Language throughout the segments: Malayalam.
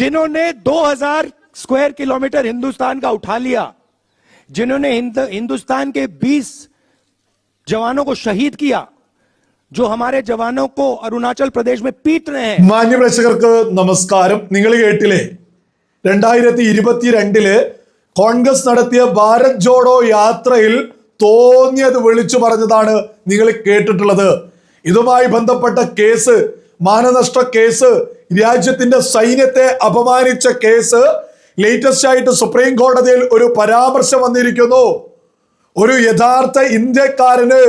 जिन्होंने 2000 स्क्वायर किलोमीटर हिंदुस्तान का उठा लिया जिन्होंने हिंद- हिंदुस्तान के 20 जवानों को शहीद किया जो हमारे जवानों को अरुणाचल प्रदेश में पीट रहे हैं മാന്യപ്രേക്ഷകർക്ക് നമസ്കാരം നിങ്ങൾ കേട്ടില്ലേ രണ്ടായിരത്തി ഇരുപത്തിരണ്ടില് കോൺഗ്രസ് നടത്തിയ ഭാരത് ജോഡോ യാത്രയിൽ തോന്നിയത് വിളിച്ചു പറഞ്ഞതാണ് നിങ്ങൾ കേട്ടിട്ടുള്ളത് ഇതുമായി ബന്ധപ്പെട്ട കേസ് മാനനഷ്ട കേസ് രാജ്യത്തിന്റെ സൈന്യത്തെ അപമാനിച്ച കേസ് ലേറ്റസ്റ്റ് ആയിട്ട് സുപ്രീം കോടതിയിൽ ഒരു പരാമർശം വന്നിരിക്കുന്നു. ഒരു യഥാർത്ഥ ഇന്ത്യക്കാരന്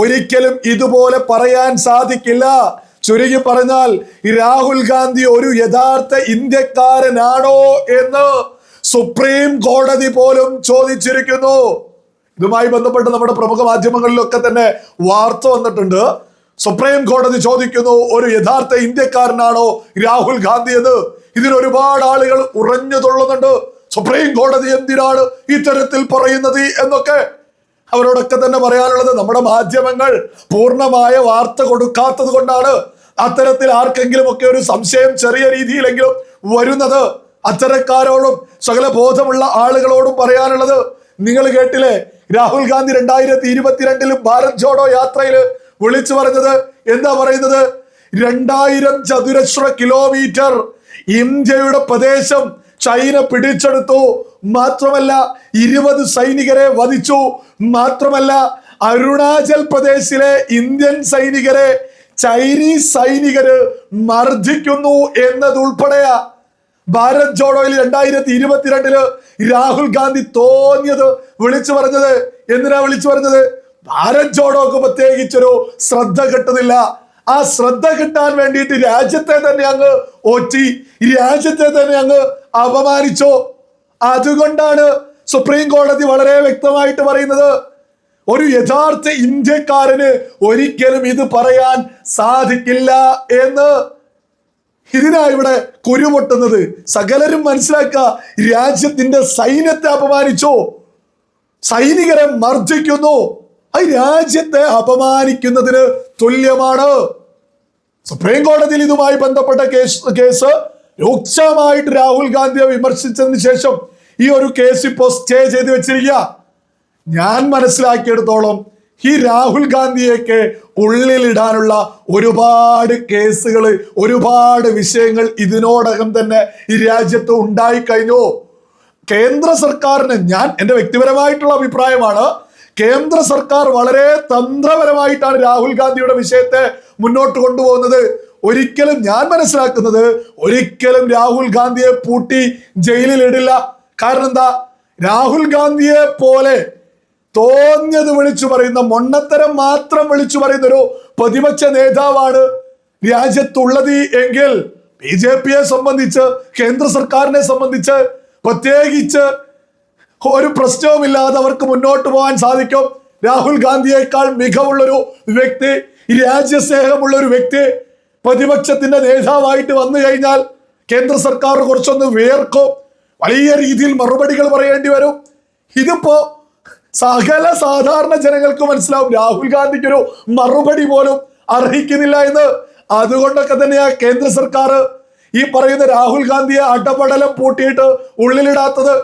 ഒരിക്കലും ഇതുപോലെ പറയാൻ സാധിക്കില്ല. ചുരുങ്ങി പറഞ്ഞാൽ രാഹുൽ ഗാന്ധി ഒരു യഥാർത്ഥ ഇന്ത്യക്കാരനാണോ എന്ന് സുപ്രീം കോടതി പോലും ചോദിച്ചിരിക്കുന്നു. ഇതുമായി ബന്ധപ്പെട്ട് നമ്മുടെ പ്രമുഖ മാധ്യമങ്ങളിലൊക്കെ തന്നെ വാർത്ത വന്നിട്ടുണ്ട്. സുപ്രീം കോടതി ചോദിക്കുന്നു ഒരു യഥാർത്ഥ ഇന്ത്യക്കാരനാണോ രാഹുൽ ഗാന്ധി എന്ന്? ഇതിന് ഒരുപാട് ആളുകൾ ഉറഞ്ഞു തൊള്ളുന്നുണ്ട്. സുപ്രീം കോടതി എന്തിനാണ് ഇത്തരത്തിൽ പറയുന്നത് എന്നൊക്കെ അവരോടൊക്കെ തന്നെ പറയാനുള്ളത്. നമ്മുടെ മാധ്യമങ്ങൾ പൂർണമായ വാർത്ത കൊടുക്കാത്തത് കൊണ്ടാണ് അത്തരത്തിൽ ആർക്കെങ്കിലും ഒക്കെ ഒരു സംശയം ചെറിയ രീതിയിലെങ്കിലും വരുന്നത്. അത്തരക്കാരോടും സകല ബോധമുള്ള ആളുകളോടും പറയാനുള്ളത് നിങ്ങൾ കേട്ടില്ലേ? രാഹുൽ ഗാന്ധി രണ്ടായിരത്തി ഇരുപത്തിരണ്ടിലും ഭാരത് ജോഡോ യാത്രയിൽ വിളിച്ചു പറഞ്ഞത് എന്താ പറയുന്നത്? രണ്ടായിരം ചതുരശ്ര കിലോമീറ്റർ ഇന്ത്യയുടെ പ്രദേശം ചൈന പിടിച്ചെടുത്തു. മാത്രമല്ല ഇരുപത് സൈനികരെ വധിച്ചു. മാത്രമല്ല അരുണാചൽ പ്രദേശിലെ ഇന്ത്യൻ സൈനികരെ ചൈനീസ് സൈനികര് മർദ്ദിക്കുന്നു എന്നതുൾപ്പെടെയാ ഭാരത് ജോഡോയിൽ രണ്ടായിരത്തി ഇരുപത്തിരണ്ടിൽ രാഹുൽ ഗാന്ധി തോന്നിയത് വിളിച്ചു പറഞ്ഞത്. എന്തിനാ വിളിച്ചു പറഞ്ഞത്? ഭാരത് ജോഡോക്ക് പ്രത്യേകിച്ചൊരു ശ്രദ്ധ കിട്ടുന്നില്ല. ആ ശ്രദ്ധ കിട്ടാൻ വേണ്ടിയിട്ട് രാജ്യത്തെ തന്നെ അങ്ങ് ഓറ്റി രാജ്യത്തെ തന്നെ അങ്ങ് അപമാനിച്ചോ? അതുകൊണ്ടാണ് സുപ്രീം കോടതി വളരെ വ്യക്തമായിട്ട് പറയുന്നത് ഒരു യഥാർത്ഥ ഇന്ത്യക്കാരന് ഒരിക്കലും ഇത് പറയാൻ സാധിക്കില്ല എന്ന്. ഇതിനാ ഇവിടെ കുരുപൊട്ടുന്നത് സകലരും മനസ്സിലാക്കുക രാജ്യത്തിന്റെ സൈന്യത്തെ അപമാനിച്ചോ? സൈനികരെ മർദ്ദിക്കുന്നു? അത് രാജ്യത്തെ അപമാനിക്കുന്നതിന് തുല്യമാണ്. സുപ്രീം കോടതിയിൽ ഇതുമായി ബന്ധപ്പെട്ട കേസ് കേസ് രൂക്ഷമായിട്ട് രാഹുൽ ഗാന്ധിയെ വിമർശിച്ചതിന് ശേഷം ഈ ഒരു കേസ് ഇപ്പോ സ്റ്റേ ചെയ്ത് വെച്ചിരിക്കുക. ഞാൻ മനസ്സിലാക്കിയെടുത്തോളം ഈ രാഹുൽ ഗാന്ധിയൊക്കെ ഉള്ളിലിടാനുള്ള ഒരുപാട് കേസുകൾ ഒരുപാട് വിഷയങ്ങൾ ഇതിനോടകം തന്നെ ഈ രാജ്യത്ത് ഉണ്ടായിക്കഴിഞ്ഞു. കേന്ദ്ര സർക്കാരിന് ഞാൻ എന്റെ വ്യക്തിപരമായിട്ടുള്ള അഭിപ്രായമാണ് കേന്ദ്ര സർക്കാർ വളരെ തന്ത്രപരമായിട്ടാണ് രാഹുൽ ഗാന്ധിയുടെ വിഷയത്തെ മുന്നോട്ട് കൊണ്ടുപോകുന്നത്. ഒരിക്കലും ഞാൻ മനസ്സിലാക്കുന്നത് ഒരിക്കലും രാഹുൽ ഗാന്ധിയെ പൂട്ടി ജയിലിൽ ഇടില്ല. കാരണം എന്താ? രാഹുൽ ഗാന്ധിയെ പോലെ തോന്നിയത് വിളിച്ചു പറയുന്ന മൊണ്ണത്തരം മാത്രം വിളിച്ചു പറയുന്ന ഒരു പ്രതിപക്ഷ നേതാവാണ് രാജ്യത്തുള്ളത് എങ്കിൽ ബി ജെ പിയെ സംബന്ധിച്ച് കേന്ദ്ര സർക്കാരിനെ സംബന്ധിച്ച് പ്രത്യേകിച്ച് ഒരു പ്രശ്നവുമില്ലാതെ അവർക്ക് മുന്നോട്ട് പോകാൻ സാധിക്കും. രാഹുൽ ഗാന്ധിയേക്കാൾ മികവുള്ളൊരു വ്യക്തി രാജ്യസ്നേഹമുള്ള ഒരു വ്യക്തി പ്രതിപക്ഷത്തിന്റെ നേതാവായിട്ട് വന്നു കഴിഞ്ഞാൽ കേന്ദ്ര സർക്കാർ കുറച്ചൊന്ന് വേർക്കും. വലിയ രീതിയിൽ മറുപടികൾ പറയേണ്ടി വരും. ഇതിപ്പോ സകല സാധാരണ ജനങ്ങൾക്ക് മനസ്സിലാവും രാഹുൽ ഗാന്ധിക്ക് ഒരു മറുപടി പോലും അർഹിക്കുന്നില്ല എന്ന്. അതുകൊണ്ടൊക്കെ തന്നെയാ കേന്ദ്ര സർക്കാർ ഈ പറയുന്ന രാഹുൽ ഗാന്ധിയെ അടപടലം പൂട്ടിയിട്ട് ഉള്ളിലിടാത്തത്.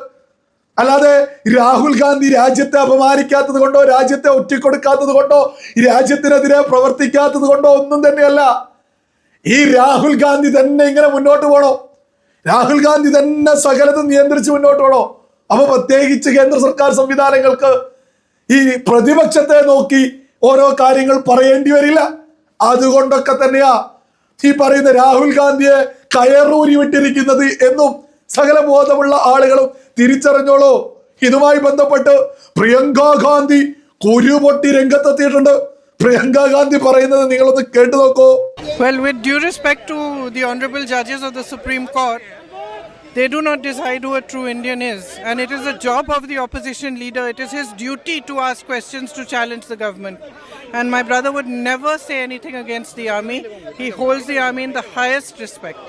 അല്ലാതെ രാഹുൽ ഗാന്ധി രാജ്യത്തെ അപമാനിക്കാത്തത് കൊണ്ടോ രാജ്യത്തെ ഒറ്റിക്കൊടുക്കാത്തത് കൊണ്ടോ രാജ്യത്തിനെതിരെ പ്രവർത്തിക്കാത്തത് കൊണ്ടോ ഒന്നും തന്നെയല്ല. ഈ രാഹുൽ ഗാന്ധി തന്നെ ഇങ്ങനെ മുന്നോട്ട് പോണോ? രാഹുൽ ഗാന്ധി തന്നെ സകലതും നിയന്ത്രിച്ച് മുന്നോട്ട് പോണോ? അപ്പൊ പ്രത്യേകിച്ച് കേന്ദ്ര സർക്കാർ സംവിധാനങ്ങൾക്ക് ഈ പ്രതിപക്ഷത്തെ നോക്കി ഓരോ കാര്യങ്ങൾ പറയേണ്ടി വരില്ല. അതുകൊണ്ടൊക്കെ തന്നെയാ ഈ പറയുന്ന രാഹുൽ ഗാന്ധിയെ കയറൂരി വിട്ടിരിക്കുന്നത് എന്നും സകല ബോധമുള്ള ആളുകളും തിരിച്ചറിഞ്ഞോളൂ ഇതുമായി ബന്ധപ്പെട്ട് പ്രിയങ്ക ഗാന്ധി കുരുപൊട്ടി രംഗത്തെത്തിയിട്ടുണ്ട് പ്രിയങ്ക ഗാന്ധി പറയുന്നത് നിങ്ങളൊന്ന് കേട്ടു നോക്കൂ Well, with due respect to the honorable judges of the Supreme Court, they do not decide who a true Indian is. And it is the job of the opposition leader, it is his duty to ask questions to challenge the government. And my brother would never say anything against the army. He holds the army in the highest respect.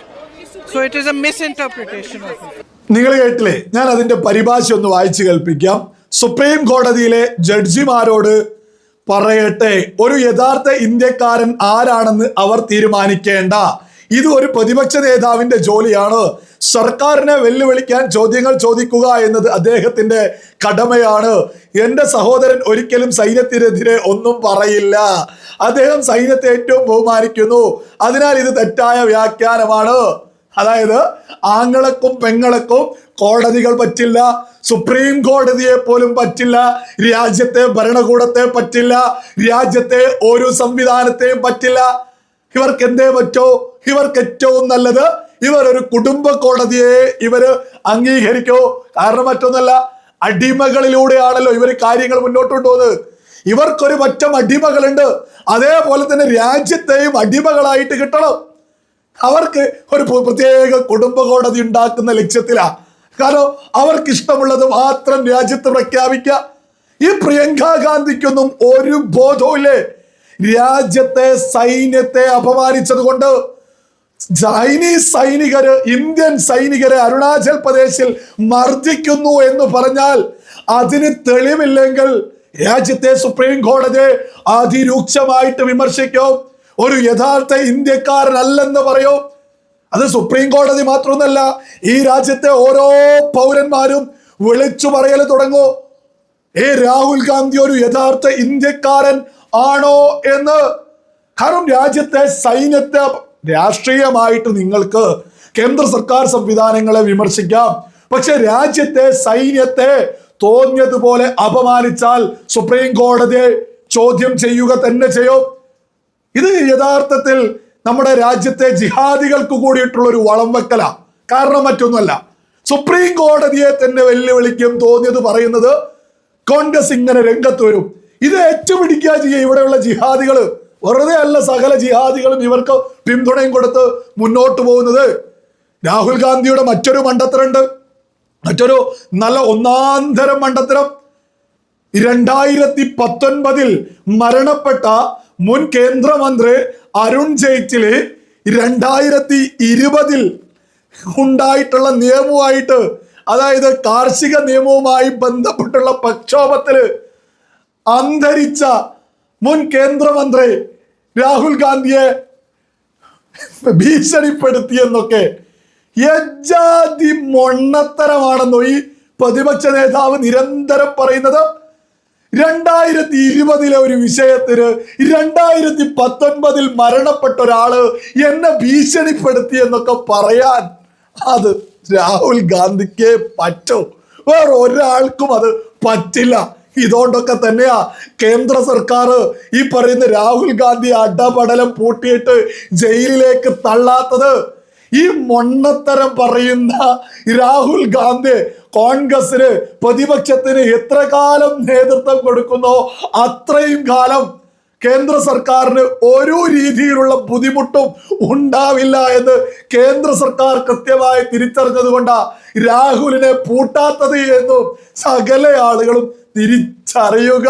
So it is a miss it. നിങ്ങൾ കേട്ടില്ലേ? ഞാൻ അതിന്റെ പരിഭാഷ ഒന്ന് വായിച്ചു കേൾപ്പിക്കാം. സുപ്രീം കോടതിയിലെ ജഡ്ജിമാരോട് പറയട്ടെ ഒരു യഥാർത്ഥ ഇന്ത്യക്കാരൻ ആരാണെന്ന് അവർ തീരുമാനിക്കേണ്ട. ഇത് ഒരു പ്രതിപക്ഷ നേതാവിന്റെ ജോലിയാണ്. സർക്കാരിനെ വെല്ലുവിളിക്കാൻ ചോദ്യങ്ങൾ ചോദിക്കുക എന്നത് അദ്ദേഹത്തിന്റെ കടമയാണ്. എന്റെ സഹോദരൻ ഒരിക്കലും സൈന്യത്തിനെതിരെ ഒന്നും പറയില്ല. അദ്ദേഹം സൈന്യത്തെ ഏറ്റവും ബഹുമാനിക്കുന്നു. അതിനാൽ ഇത് തെറ്റായ വ്യാഖ്യാനമാണ്. അതായത് ആങ്ങളക്കും പെങ്ങളക്കും കോടതികൾ പറ്റില്ല സുപ്രീം കോടതിയെ പോലും പറ്റില്ല രാജ്യത്തെ ഭരണകൂടത്തെ പറ്റില്ല രാജ്യത്തെ ഓരോ സംവിധാനത്തെയും പറ്റില്ല. ഇവർക്ക് എന്തേ പറ്റോ? ഇവർക്ക് ഏറ്റവും നല്ലത് ഇവർ ഒരു കുടുംബ കോടതിയെ ഇവർ അംഗീകരിക്കോ. കാരണം മറ്റൊന്നല്ല അടിമകളിലൂടെയാണല്ലോ ഇവർ കാര്യങ്ങൾ മുന്നോട്ട് കൊണ്ടുപോകുന്നത് ഇവർക്കൊരു പറ്റം അടിമകളുണ്ട്. അതേപോലെ തന്നെ രാജ്യത്തെയും അടിമകളായിട്ട് കിട്ടണം. അവർക്ക് ഒരു പ്രത്യേക കുടുംബ കോടതി ഉണ്ടാക്കുന്ന ലക്ഷ്യത്തിലാ. കാരണം അവർക്ക് ഇഷ്ടമുള്ളത് മാത്രം രാജ്യത്ത് പ്രഖ്യാപിക്കുക ഈ പ്രിയങ്ക ഗാന്ധിക്കൊന്നും ഒരു ബോധവുമില്ലേ? രാജ്യത്തെ സൈന്യത്തെ അപമാനിച്ചത് കൊണ്ട് ചൈനീസ് സൈനികര് ഇന്ത്യൻ സൈനികരെ അരുണാചൽ പ്രദേശിൽ മർദ്ദിക്കുന്നു എന്ന് പറഞ്ഞാൽ അതിന് തെളിവില്ലെങ്കിൽ രാജ്യത്തെ സുപ്രീം കോടതി അതിരൂക്ഷമായിട്ട് വിമർശിക്കും. ഒരു യഥാർത്ഥ ഇന്ത്യക്കാരനല്ലെന്ന് പറയോ? അത് സുപ്രീം കോടതി മാത്രമൊന്നല്ല ഈ രാജ്യത്തെ ഓരോ പൗരന്മാരും വിളിച്ചു പറയൽ തുടങ്ങൂ ഏ രാഹുൽ ഗാന്ധി ഒരു യഥാർത്ഥ ഇന്ത്യക്കാരൻ ആണോ എന്ന്? കാരണം രാജ്യത്തെ സൈന്യത്തെ രാഷ്ട്രീയമായിട്ട് നിങ്ങൾക്ക് കേന്ദ്ര സർക്കാർ സംവിധാനങ്ങളെ വിമർശിക്കാം. പക്ഷെ രാജ്യത്തെ സൈന്യത്തെ തോന്നിയതുപോലെ അപമാനിച്ചാൽ സുപ്രീം കോടതിയെ ചോദ്യം ചെയ്യുക തന്നെ ചെയ്യും. ഇത് യഥാർത്ഥത്തിൽ നമ്മുടെ രാജ്യത്തെ ജിഹാദികൾക്ക് കൂടിയിട്ടുള്ള ഒരു വളം വെക്കലാണ് കാരണം മറ്റൊന്നുമല്ല. സുപ്രീം കോടതിയെ തന്നെ വെല്ലുവിളിക്കും തോന്നിയത് പറയുന്നത് കോൺഗ്രസ് ഇങ്ങനെ രംഗത്ത് വരും. ഇത് ഏറ്റുപിടിക്കുക ചെയ്യുക ഇവിടെയുള്ള ജിഹാദികൾ വെറുതെ അല്ല സകല ജിഹാദികളും ഇവർക്ക് പിന്തുണയും കൊടുത്ത് മുന്നോട്ട് പോകുന്നത്. രാഹുൽ ഗാന്ധിയുടെ മറ്റൊരു മണ്ടത്തരമുണ്ട്. മറ്റൊരു നല്ല ഒന്നാന്തരം മണ്ടത്തരം. രണ്ടായിരത്തി പത്തൊൻപതിൽ മരണപ്പെട്ട മുൻ കേന്ദ്രമന്ത്രി അരുൺ ജെയ്റ്റ്ലി രണ്ടായിരത്തി ഇരുപതിൽ ഉണ്ടായിട്ടുള്ള നിയമവുമായിട്ട് അതായത് കാർഷിക നിയമവുമായി ബന്ധപ്പെട്ടുള്ള പ്രക്ഷോഭത്തിൽ അന്തരിച്ച മുൻ കേന്ദ്രമന്ത്രി രാഹുൽ ഗാന്ധിയെ ഭീഷണിപ്പെടുത്തിയെന്നൊക്കെ. യജാതി മൊണ്ണത്തരമാണെന്നോ ഈ പ്രതിപക്ഷ നേതാവ് നിരന്തരം പറയുന്നത്? രണ്ടായിരത്തി ഇരുപതിലെ ഒരു വിഷയത്തിന് രണ്ടായിരത്തി പത്തൊൻപതിൽ മരണപ്പെട്ട ഒരാൾ എന്നെ ഭീഷണിപ്പെടുത്തി എന്നൊക്കെ പറയാൻ അത് രാഹുൽ ഗാന്ധിക്ക് പറ്റോ. വേറെ ഒരാൾക്കും അത് പറ്റില്ല. ഇതുകൊണ്ടൊക്കെ തന്നെയാ കേന്ദ്ര സർക്കാർ ഈ പറയുന്ന രാഹുൽ ഗാന്ധി അടപടലം പൂട്ടിയിട്ട് ജയിലിലേക്ക് തള്ളാത്തത്. ഈ മൊണ്ണത്തരം പറയുന്ന രാഹുൽ ഗാന്ധി കോൺഗ്രസിന് പ്രതിപക്ഷത്തിന് എത്ര കാലം നേതൃത്വം കൊടുക്കുന്നോ അത്രയും കാലം കേന്ദ്ര സർക്കാരിന് ഒരു രീതിയിലുള്ള ബുദ്ധിമുട്ടും ഉണ്ടാവില്ല എന്ന് കേന്ദ്ര സർക്കാർ കൃത്യമായി തിരിച്ചറിഞ്ഞതുകൊണ്ടാ രാഹുലിനെ പൂട്ടാത്തത് എന്നും സകല ആളുകളും തിരിച്ചറിയുക.